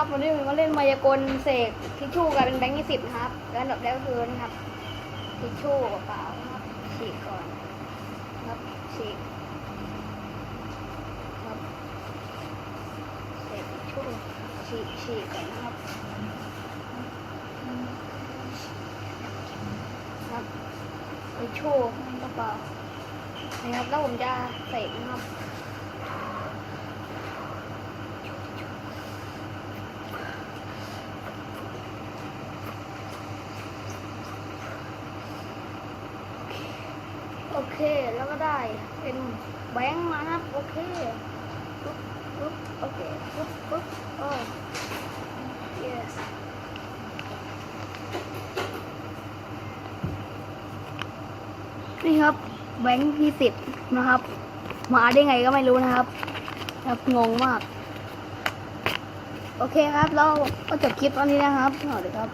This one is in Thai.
ครับผมเล่นมายากลเสกทิชชู่กลายเป็นแบงค์ยี่สิบนะครับ แล้วอันดับแรกก็คือนะครับทิชชู่เปล่าครับฉีกก่อนครับฉีกครับเสกทิชชู่ฉีกฉีกก่อนนะครับครับทิชชู่เปล่านะครับแล้วผมจะเสกนะครับ โอเค แล้วก็ได้เป็นแบงค์มาครับ โอเคปุ๊บปุ๊บโอเคปุ๊บปุ๊บโอ้ yes นี่ครับแบงค์ที่สิบนะครับ มาได้ไงก็ไม่รู้นะครับครับงงมาก โอเคครับ เราก็จบคลิปตอนนี้นะครับสวัสดีครับ